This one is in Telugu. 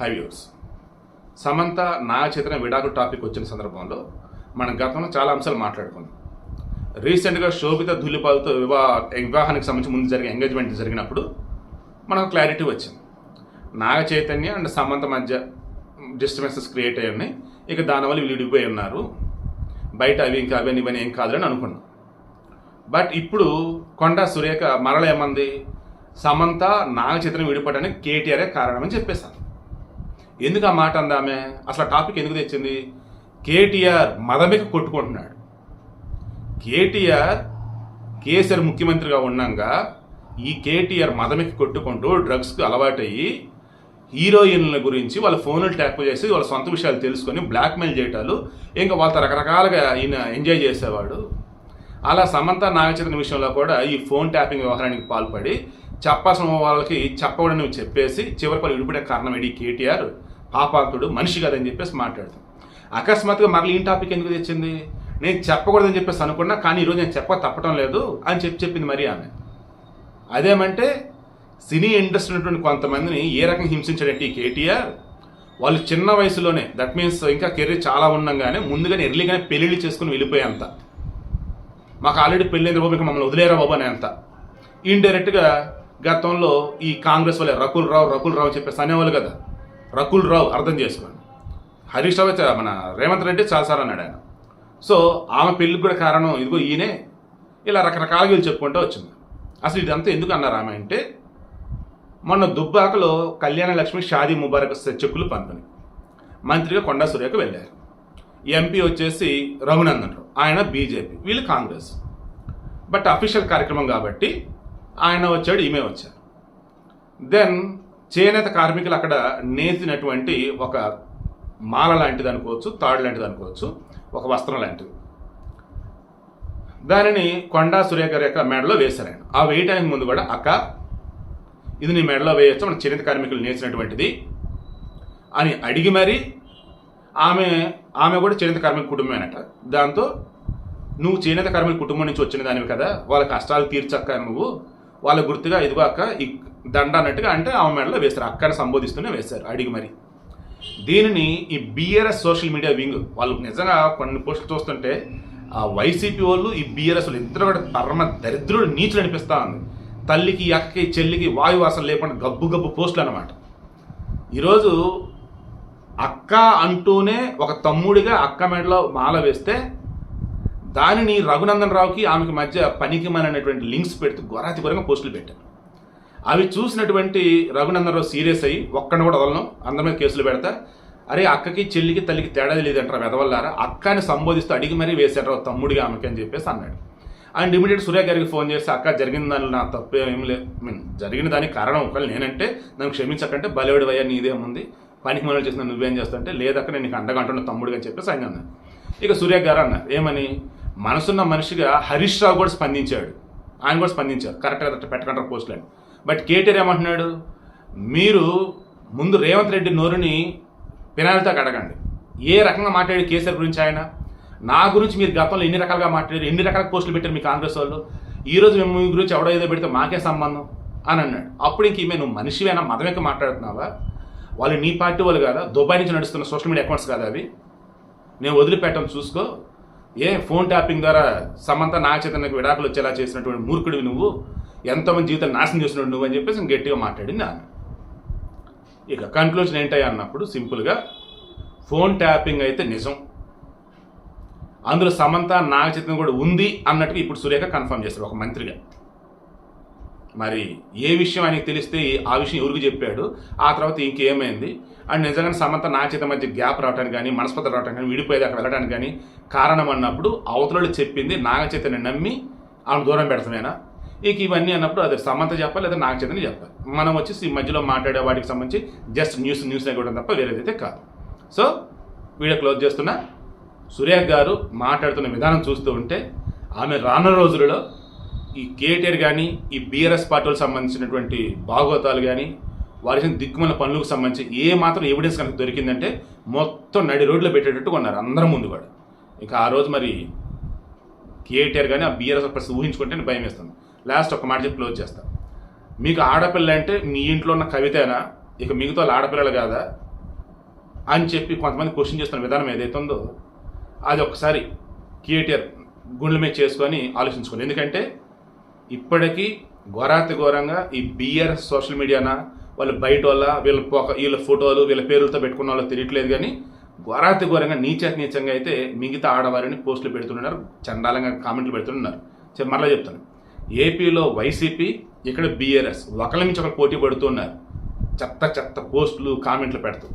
హై వ్యూర్స్ సమంత నా చేతన విడాకుల టాపిక్ వచ్చిన సందర్భంలో మనం గతంలో చాలా అంశాలు మాట్లాడుకున్నాం. రీసెంట్గా శోభిత ధులిపాలతో వివాహ వివాహానికి సంబంధించి ముందు జరిగే ఎంగేజ్మెంట్ జరిగినప్పుడు మనకు క్లారిటీ వచ్చింది. నాగ చైతన్య అండ్ సమంత మధ్య డిస్టర్బెన్సెస్ క్రియేట్ అయ్యి ఉన్నాయి ఇక దానివల్ల వీళ్ళు విడిపోయి ఉన్నారు. బయట అవి ఇంకా అవన్నీ ఇవన్నీ ఏం కాదులని అనుకున్నాం. బట్ ఇప్పుడు కొండ సురేఖ మరల ఏమంది? సమంత నాగ చైతన్య విడిపోవడానికి కేటీఆరే కారణమని చెప్పేశాను ఎందుకు ఆ మాట అందామె అసలు ఆ టాపిక్ ఎందుకు తెచ్చింది? కేటీఆర్ మదమిక కొట్టుకుంటున్నాడు. కేటీఆర్ కేసీఆర్ ముఖ్యమంత్రిగా ఉన్నాగా ఈ కేటీఆర్ మదమికి కొట్టుకుంటూ డ్రగ్స్కి అలవాటయ్యి హీరోయిన్ల గురించి వాళ్ళ ఫోన్లు ట్యాప్ చేసి వాళ్ళ సొంత విషయాలు తెలుసుకొని బ్లాక్మెయిల్ చేయటాలు ఇంకా వాళ్ళతో రకరకాలుగా ఈయన ఎంజాయ్ చేసేవాడు. అలా సమంత నాగచైతన్య విషయంలో కూడా ఈ ఫోన్ ట్యాపింగ్ వ్యవహారానికి పాల్పడి చెప్పాల్సిన వాళ్ళకి చెప్పకూడని చెప్పేసి చివరి వాళ్ళు విడిపడే కారణం ఏంటి కేటీఆర్. పాపాంతుడు మనిషి కదని చెప్పేసి మాట్లాడుతాం. అకస్మాత్తుగా మరలి ఈ టాపిక్ ఎందుకు తెచ్చింది? నేను చెప్పకూడదని చెప్పేసి అనుకున్నా కానీ ఈరోజు నేను చెప్ప తప్పటం లేదు అని చెప్పి చెప్పింది మరి ఆమె. అదేమంటే సినీ ఇండస్ట్రీ ఉన్నటువంటి కొంతమందిని ఏ రకంగా హింసించాడంటే ఈ కేటీఆర్ వాళ్ళు చిన్న వయసులోనే దట్ మీన్స్ ఇంకా కెరీర్ చాలా ఉండగానే ముందుగానే ఎర్లీగానే పెళ్ళిళ్ళు చేసుకుని వెళ్ళిపోయేంత. మాకు ఆల్రెడీ పెళ్ళైంది బాబు ఇంకా మమ్మల్ని వదిలేరా బాబు అనే అంత. ఇండైరెక్ట్గా గతంలో ఈ కాంగ్రెస్ వాళ్ళే రకుల్ రావు రకుల్ రావు చెప్పేసి అనేవాళ్ళు కదా. రకుల్ రావు అర్థం చేసుకోండి. హరీష్ రావు మన రేవంత్ రెడ్డి చాలాసార్లు అన్నాడు ఆయన. సో ఆమె పెళ్ళికి కూడా కారణం ఇదిగో ఈయనే. ఇలా రకరకాలుగా వీళ్ళు చెప్పుకుంటూ వచ్చింది. అసలు ఇదంతా ఎందుకు అన్నారు ఆమె అంటే మొన్న దుబ్బాకలో కళ్యాణ లక్ష్మి షాదీ ముబారక్ చెక్కులు పంపిణీ. మంత్రిగా కొండా సురేఖ వెళ్ళారు. ఎంపీ వచ్చేసి రఘునందన్ రావు. ఆయన బీజేపీ వీళ్ళు కాంగ్రెస్. బట్ అఫీషియల్ కార్యక్రమం కాబట్టి ఆయన వచ్చాడు ఈమె వచ్చారు. దెన్ చేనేత కార్మికులు అక్కడ నేసినటువంటి ఒక మాల లాంటిది అనుకోవచ్చు తాడు లాంటిది అనుకోవచ్చు ఒక వస్త్రం లాంటిది. దానిని కొండా సురేఖ యొక్క మెడలో వేశారు ఆయన. ఆ వేయటానికి ముందు కూడా అక్క ఇది నీ మెడలో వేయచ్చు మన చేనేత కార్మికులు నేసినటువంటిది అని అడిగి మరి ఆమె ఆమె కూడా చేనేత కార్మిక కుటుంబమేనట. దాంతో నువ్వు చేనేత కార్మిక కుటుంబం నుంచి వచ్చిన దానివి కదా వాళ్ళ కష్టాలు తీర్చక్క నువ్వు. వాళ్ళ గుర్తుగా ఇదిగో అక్క దండ అన్నట్టుగా అంటే ఆమె మెడలో వేస్తారు. అక్కడ సంబోధిస్తూనే వేశారు అడిగి మరి. దీనిని ఈ బీఆర్ఎస్ సోషల్ మీడియా వింగ్ వాళ్ళు నిజంగా కొన్ని పోస్టులు చూస్తుంటే ఆ వైసీపీ వాళ్ళు ఈ బీఆర్ఎస్ వాళ్ళు ఇద్దరు కూడా పరమ దరిద్రుడు నీచులు అనిపిస్తూ ఉంది. తల్లికి అక్కకి చెల్లికి వాయు వాసన లేకుండా గబ్బు గబ్బు పోస్టులు అనమాట ఈరోజు అక్క అంటూనే ఒక తమ్ముడిగా అక్క మెడలో మాల వేస్తే దానిని రఘునందన్ రావుకి ఆమెకి మధ్య పనికి అనేటువంటి లింక్స్ పెడుతూ ఘోరాతి ఘోరంగా పోస్టులు పెట్టారు. అవి చూసినటువంటి రఘునందన్ రావు సీరియస్ అయ్యి ఒక్కడిని కూడా వదలను. అందరి మీద కేసులు పెడతా. అరే అక్కకి చెల్లికి తల్లికి తేడా లేదంటారా వెదవల్లారా? అక్కని సంబోధిస్తూ అడిగి మరీ వేశారు రావు తమ్ముడిగా ఆమెకి అని చెప్పేసి అన్నాడు. అండ్ ఇమీడియట్ సూర్య గారికి ఫోన్ చేసి అక్క జరిగిన దానిలో నా తప్పు ఏం లేదు. మీన్ జరిగిన దానికి కారణం ఒకవేళ నేనంటే నన్ను క్షమించకంటే బలివడి వయ్యా నీదేముంది పనికి మనలు చేసిన నువ్వేం చేస్తుంటే లేదక్క నేను నీకు అండగా అంటున్నా తమ్ముడిగా అని చెప్పేసి ఆయన అన్నారు ఇక సూర్య గారు అన్నారు ఏమని? మనసున్న మనిషిగా హరీష్ రావు కూడా స్పందించాడు. ఆయన కూడా స్పందించారు. కరెక్ట్గా కరెక్ట్ పోస్టులు పోస్టులని బట్ కేటీఆర్ ఏమంటున్నాడు? మీరు ముందు రేవంత్ రెడ్డి నోరుని పినాలతో అడగండి ఏ రకంగా మాట్లాడి కేసీఆర్ గురించి ఆయన? నా గురించి మీరు గతంలో ఎన్ని రకాలుగా మాట్లాడారు? ఎన్ని రకాల పోస్టులు పెట్టారు మీ కాంగ్రెస్ వాళ్ళు? ఈరోజు మేము మీ గురించి ఎవడో ఏదో పెడితే మాకే సంబంధం అని అన్నాడు. అప్పుడు ఇంక ఈమె నువ్వు మనిషివేనా? మతమేక మాట్లాడుతున్నావా? వాళ్ళు నీ పార్టీ వాళ్ళు కాదా? దుబాయ్ నుంచి నడుస్తున్న సోషల్ మీడియా అకౌంట్స్ కాదా అవి? నేను వదిలిపెట్టడం చూసుకో. ఏ ఫోన్ ట్యాపింగ్ ద్వారా సమంత నా నాకు విడాకులు వచ్చేలా చేసినటువంటి మూర్ఖుడివి నువ్వు. ఎంతోమంది జీవితం నాశనం చేస్తున్నాడు నువ్వు అని చెప్పేసి గట్టిగా మాట్లాడింది ఆమె. ఇక కన్క్లూజన్ ఏంటయ్యా అన్నప్పుడు సింపుల్గా ఫోన్ ట్యాపింగ్ అయితే నిజం. అందులో సమంత నాగచైతన్యం కూడా ఉంది అన్నట్టుగా ఇప్పుడు సురేఖ కన్ఫర్మ్ చేస్తారు ఒక మంత్రిగా. మరి ఏ విషయం ఆయనకి తెలిస్తే ఆ విషయం ఎవరికి చెప్పాడు? ఆ తర్వాత ఇంకేమైంది? అండ్ నిజంగానే సమంత నాగ మధ్య గ్యాప్ రావడానికి కానీ మనస్పత రావడానికి కానీ విడిపోయేది అక్కడ వెళ్ళడానికి కానీ కారణం అన్నప్పుడు అవతలలో చెప్పింది నాగచైతన్య నమ్మి ఆమె దూరం పెడతామేనా? ఇక ఇవన్నీ అన్నప్పుడు అది సమంత చెప్పాలి లేదా నాకు చైతన్య చెప్పాలి. మనం వచ్చేసి ఈ మధ్యలో మాట్లాడే వాటికి సంబంధించి జస్ట్ న్యూస్ న్యూస్ కూడా తప్ప వేరేదైతే కాదు. సో వీడియో క్లోజ్ చేస్తున్నా. సురేఖ గారు మాట్లాడుతున్న విధానం చూస్తూ ఉంటే ఆమె రానున్న రోజులలో ఈ కేటీఆర్ కానీ ఈ బీఆర్ఎస్ పార్టీలకు సంబంధించినటువంటి భాగవతాలు కానీ వారి చేసిన దిక్కుమల పనులకు సంబంధించి ఏ మాత్రం ఎవిడెన్స్ కనుక దొరికిందంటే మొత్తం నడి రోడ్లో పెట్టేటట్టు కొన్నారు అందరం ముందు కూడా. ఇక ఆ రోజు మరి కేటీఆర్ కానీ ఆ బీఆర్ఎస్ పరిస్థితి ఊహించుకుంటే భయం వేస్తుంది. లాస్ట్ ఒక మాట చెప్పి క్లోజ్ చేస్తాను మీకు ఆడపిల్ల అంటే మీ ఇంట్లో ఉన్న కవితేనా? ఇక మిగతా ఆడపిల్లలు కాదా? అని చెప్పి కొంతమంది క్వశ్చన్ చేస్తున్న విధానం ఏదైతే ఉందో అది ఒకసారి కేటీఆర్ గుండెల మీద చేసుకొని ఆలోచించుకోండి. ఎందుకంటే ఇప్పటికీ ఘోరాతి ఘోరంగా ఈ బిఆర్ సోషల్ మీడియానా వాళ్ళు బయట వల్ల వీళ్ళ పొక వీళ్ళ ఫోటోలు వీళ్ళ పేర్లతో పెట్టుకున్న వాళ్ళు తెలియట్లేదు కానీ ఘోరాతి ఘోరంగా నీచ నీచంగా అయితే మిగతా ఆడవారిని పోస్టులు పెడుతున్నారు చండాలంగా కామెంట్లు పెడుతున్నారు. మరలా చెప్తాను. ఏపీలో వైసీపీ ఇక్కడ బీఆర్ఎస్. ఒకళ్ళ నుంచి ఒకరు పోటీ పడుతున్నారు. చెత్త చెత్త పోస్టులు కామెంట్లు పెడుతూ.